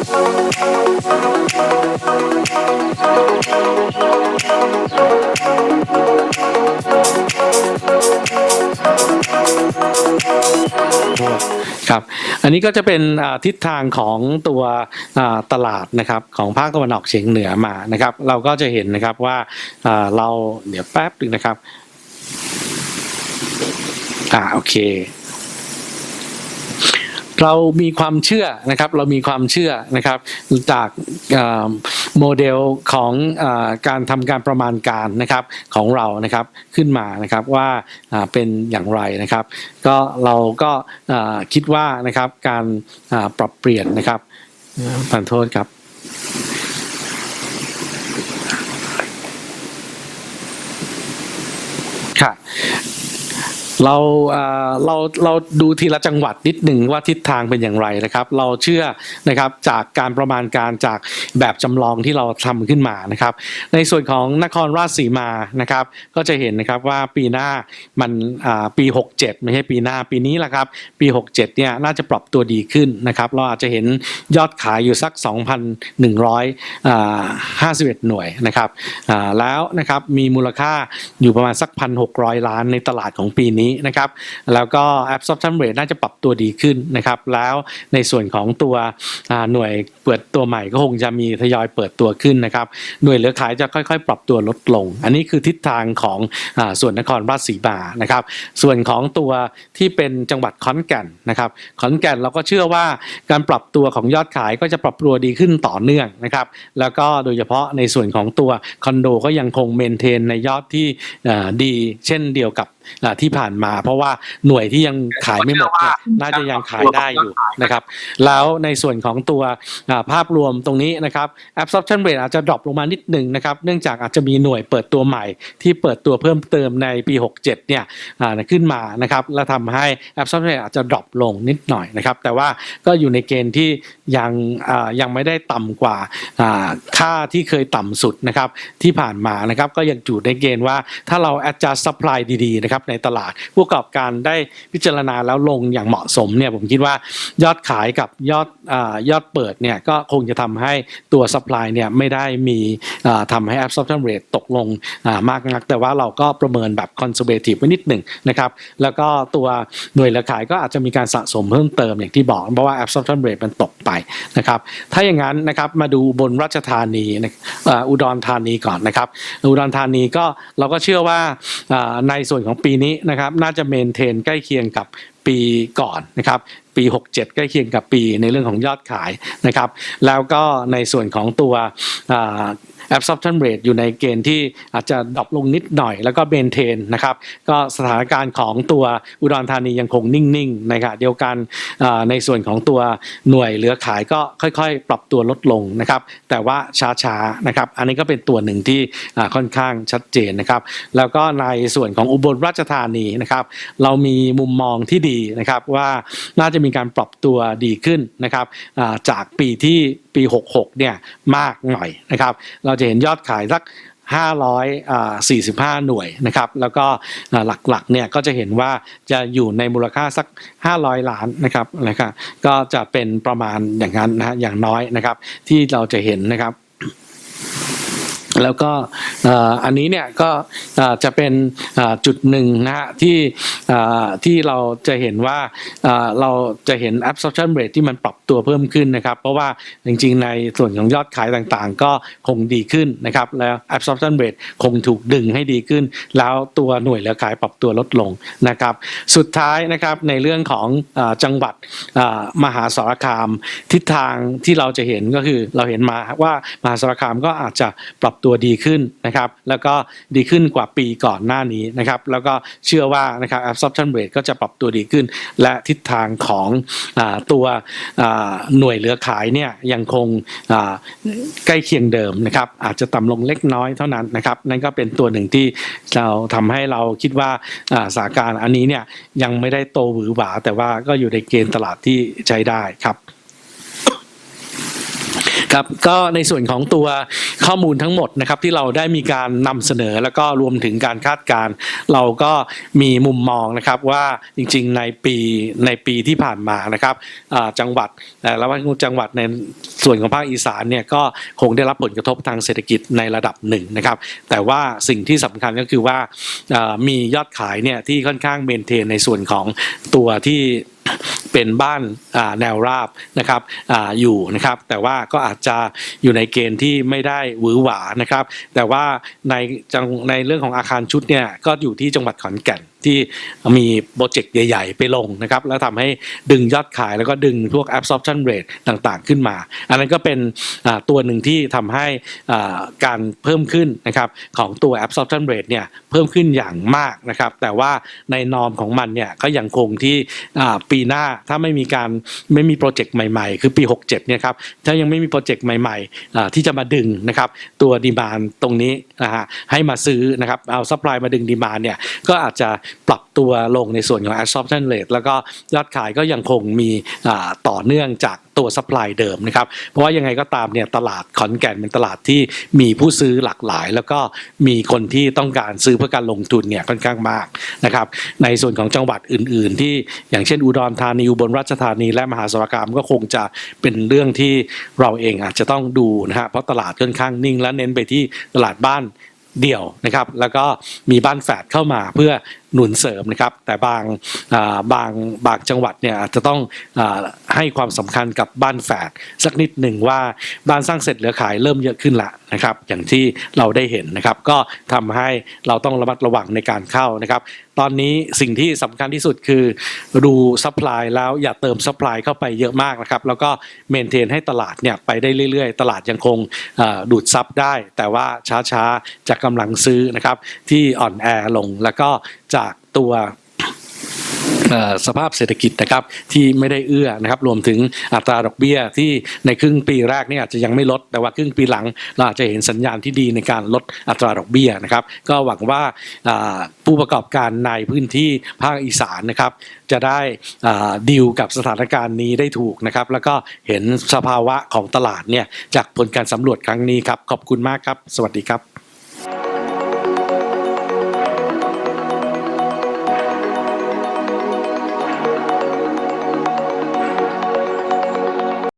ครับอันนี้ก็จะเป็นทิศทางของตัวตลาดนะครับของภาคตะวันออกเฉียงเหนือมานะครับ เราก็จะเห็นนะครับว่าเราเดี๋ยวแป๊บหนึงนะครับอ่าโอเค เรามีความเชื่อนะครับเรามีความเชื่อนะครับจากโมเดลของอการทำการประมาณการนะครับของเรานะครับขึ้นมานะครับว่าเป็นอย่างไรนะครับ ก็เราก็คิดว่านะครับการปรับเปลี่ยนนะครับผ่านโทษครับค่ะ เราเราเราดูทีละจังหวัดนิดหนึ่งว่าทิศทางเป็นอย่างไรนะครับ เราเชื่อนะครับจากการประมาณการจากแบบจำลองที่เราทำขึ้นมานะครับ ในส่วนของนครราชสีมานะครับ ก็จะเห็นนะครับว่าปีหน้ามันปี 67 ไม่ใช่ปีหน้าปีนี้แหละครับ ปี 67 เนี่ยน่าจะปรับตัวดีขึ้นนะครับ เราอาจจะเห็นยอดขายอยู่สัก 2,151 หน่วยนะครับแล้วนะครับมีมูลค่าอยู่ประมาณสัก 1,600 ล้านในตลาดของปีนี้นะครับ แล้วก็ absorption rate น่าจะปรับตัวดีขึ้นนะครับ แล้วในส่วนของตัวหน่วยเปิดตัวใหม่ก็คงจะมีทยอยเปิดตัวขึ้นนะครับ หน่วยเหลือขายจะค่อยๆ ปรับตัวลดลง อันนี้คือทิศทางของอส่วนนครราชสีมานะครับ ส่วนของตัวที่เป็นจังหวัดขอนแก่นนะครับขอนแก่นเราก็เชื่อว่าการปรับตัวของยอดขายก็จะปรับตัวดีขึ้นต่อเนื่องนะครับ แล้วก็โดยเฉพาะในส่วนของตัวคอนโดก็ยังคงเมนเทนในยอดที่ดี เช่นเดียวกับอ่าที่ผ่านมา เพราะว่าหน่วยที่ยังขายไม่หมดเนี่ยน่าจะยังขายได้อยู่นะครับ แล้วในส่วนของตัวอ่าภาพรวมตรงนี้นะครับ absorption rate อาจจะดรอปลงมานิดหนึ่งนะครับ เนื่องจากอาจจะมีหน่วยเปิดตัวใหม่ ที่เปิดตัวเพิ่มเติมในปี 67 เนี่ยอ่าขึ้นมานะครับ และทำให้ absorption rate อาจจะดรอปลงนิดหน่อยนะครับ แต่ว่าก็อยู่ในเกณฑ์ที่ยังอ่ายังไม่ได้ต่ำกว่าอ่าค่าที่เคยต่ำสุดนะครับที่ผ่านมานะครับก็ยังอยู่ในเกณฑ์ว่าถ้าเรา adjust supply ดีๆนะครับในตลาดผู้ประกอบการได้พิจารณาแล้วลงอย่างเหมาะสมเนี่ยผมคิดว่ายอดขายกับยอดอยอดเปิดเนี่ยก็คงจะทำให้ตัว supply เนี่ยไม่ได้มีอ่าทำให้ absorption rate ตกลงมากนัก แต่ว่าเราก็ประเมินแบบ conservative ไว้นิดหนึ่งนะครับแล้วก็ตัวหน่วยเหลือขายก็อาจจะมีการสะสมเพิ่มเติมอย่างที่บอกเพราะว่า absorption rate มันตก ไปนะครับ ถ้าอย่างนั้นนะครับมาดูบนราชธานีอุดรธานีก่อนนะครับ อุดรธานีก็เราก็เชื่อว่าในส่วนของปีนี้นะครับน่าจะเมนเทนใกล้เคียงกับปีก่อนนะครับปี 67 ใกล้เคียงกับปีในเรื่องของยอดขายนะครับ แล้วก็ในส่วนของตัว absorption rate อยู่ในเกณฑ์ที่อาจจะดรอปลงนิดหน่อยแล้วก็เบนเทนนะครับก็สถานการณ์ของตัวอุดรธานียังคงนิ่งๆนะครับเดียวกันในส่วนของตัวหน่วยเหลือขายก็ค่อยๆ ปรับตัวลดลงนะครับแต่ว่าช้าๆนะครับอันนี้ก็เป็นตัวหนึ่งที่ค่อนข้างชัดเจนนะครับแล้วก็ในส่วนของอุบลราชธานีนะครับเรามีมุมมองที่ดีนะครับว่าน่าจะมีการปรับตัวดีขึ้นนะครับจากปีที่ปี 66 เนี่ยมากหน่อยนะครับเราจะเห็นยอดขายสัก545 หน่วยนะครับ แล้วก็หลักๆเนี่ยก็จะเห็นว่าจะอยู่ในมูลค่าสัก 500 ล้านนะครับนะครับก็จะเป็นประมาณอย่างนั้นนะฮะอย่างน้อยนะครับ ที่เราจะเห็นนะครับ แล้วก็อันนี้เนี่ยก็จะเป็นจุดหนึ่งนะฮะที่ที่เราจะเห็นว่าเราจะเห็น absorption rate ที่มันปรับตัวเพิ่มขึ้นนะครับ เพราะว่าจริงๆ ในส่วนของยอดขายต่างๆ ก็คงดีขึ้นนะครับ แล้ว absorption rate คงถูกดึงให้ดีขึ้น แล้วตัวหน่วยเหลือขายปรับตัวลดลงนะครับ สุดท้ายนะครับในเรื่องของจังหวัดมหาสารคามทิศทางที่เราจะเห็นก็คือเราเห็นมาว่ามหาสารคามก็อาจจะปรับตัวดีขึ้นนะครับ แล้วก็ดีขึ้นกว่าปีก่อนหน้านี้นะครับ แล้วก็เชื่อว่านะครับ absorption rate ก็จะปรับตัวดีขึ้น และทิศทางของอตัวหน่วยเหลือขายเนี่ยยังคงใกล้เคียงเดิมนะครับ อาจจะต่ำลงเล็กน้อยเท่านั้นนะครับ นั่นก็เป็นตัวหนึ่งที่เราทำให้เราคิดว่าสาการอันนี้เนี่ยยังไม่ได้โตหวือหวาแต่ว่าก็อยู่ในเกณฑ์ตลาดที่ใช้ได้ครับ ครับก็ในส่วนของตัวข้อมูลทั้งหมดนะครับที่เราได้มีการนำเสนอแล้วก็รวมถึงการคาดการณ์เราก็มีมุมมองนะครับว่าจริงๆในปีในปีที่ผ่านมานะครับจังหวัดแต่ละจังหวัดในส่วนของภาคอีสานเนี่ยก็คงได้รับผลกระทบทางเศรษฐกิจในระดับหนึ่งนะครับ แต่ว่าสิ่งที่สำคัญก็คือว่าอ่ามียอดขายเนี่ยที่ค่อนข้างเมนเทนในส่วนของตัวที่ เป็นบ้านแนวราบนะครับออยู่นะครับ แต่ว่าก็อาจจะอยู่ในเกณฑ์ที่ไม่ได้หวือหวานะครับ แต่ว่าในจังในเรื่องของอาคารชุดเนี่ยก็อยู่ที่จังหวัดขอนแก่นที่มีโปรเจกต์ใหญ่ ๆ ไปลงนะครับ แล้วทำให้ดึงยอดขายแล้วก็ดึงพวก absorption rate ต่างๆ ขึ้นมา อันนั้นก็เป็นตัวหนึ่งที่ทำให้การเพิ่มขึ้นนะครับของตัว absorption rate เนี่ยเพิ่มขึ้นอย่างมากนะครับ แต่ว่าในนอมของมันเนี่ยก็ยังคงที่ปีหน้าถ้าไม่มีการไม่มีโปรเจกต์ใหม่ๆ คือปี 67เนี่ยครับถ้ายังไม่มีโปรเจกต์ใหม่ๆที่จะมาดึงนะครับตัวดีมานตรงนี้นะฮะให้มาซื้อนะครับเอาซัพพลายมาดึงดีมานเนี่ยก็อาจจะปรับตัวลงในส่วนของ absorption rate แล้วก็ยอดขายก็ยังคงมีต่อเนื่องจาก ตัวซัพพลายเดิมนะครับเพราะว่ายังไงก็ตามเนี่ยตลาดขอนแก่นเป็นตลาดที่มีผู้ซื้อหลากหลาย แล้วก็มีคนที่ต้องการซื้อเพื่อการลงทุนเนี่ยค่อนข้างมากนะครับในส่วนของจังหวัดอื่น ๆ ที่อย่างเช่นอุดรธานีอุบลราชธานีและมหาสารคามก็คงจะเป็นเรื่องที่เราเองอาจจะต้องดูนะฮะเพราะตลาดค่อนข้างนิ่ง และเน้นไปที่ตลาดบ้านเดี่ยวนะครับแล้วก็มีบ้านแฝดเข้ามาเพื่อ หนุนเสริมนะครับ แต่บางบางบางจังหวัดเนี่ยอาจจะต้องอให้ความสำคัญกับบ้านแฝดสักนิดหนึ่งว่าบ้านสร้างเสร็จเหลือขายเริ่มเยอะขึ้นละนะครับ อย่างที่เราได้เห็นนะครับ ก็ทำให้เราต้องระมัดระวังในการเข้านะครับตอนนี้สิ่งที่สำคัญที่สุดคือดูซัพพลายแล้วอย่าเติมซัพพลายเข้าไปเยอะมากนะครับแล้วก็เมนเทนให้ตลาดเนี่ยไปได้เรื่อยๆ ตลาดยังคงดูดซับได้ แต่ว่าช้าๆจากกำลังซื้อนะครับที่อ่อนแอลงแล้วก็ จากตัวสภาพเศรษฐกิจนะครับที่ไม่ได้เอื้อนะครับรวมถึงอัตราดอกเบี้ยที่ในครึ่งปีแรกเนี่ยอาจจะยังไม่ลดแต่ว่าครึ่งปีหลังเราอาจจะเห็นสัญญาณที่ดีในการลดอัตราดอกเบี้ยนะครับ ก็หวังว่าผู้ประกอบการในพื้นที่ภาคอีสานนะครับจะได้ดีลกับสถานการณ์นี้ได้ถูกนะครับ แล้วก็เห็นสภาวะของตลาดเนี่ยจากผลการสำรวจครั้งนี้ครับขอบคุณมากครับ สวัสดีครับ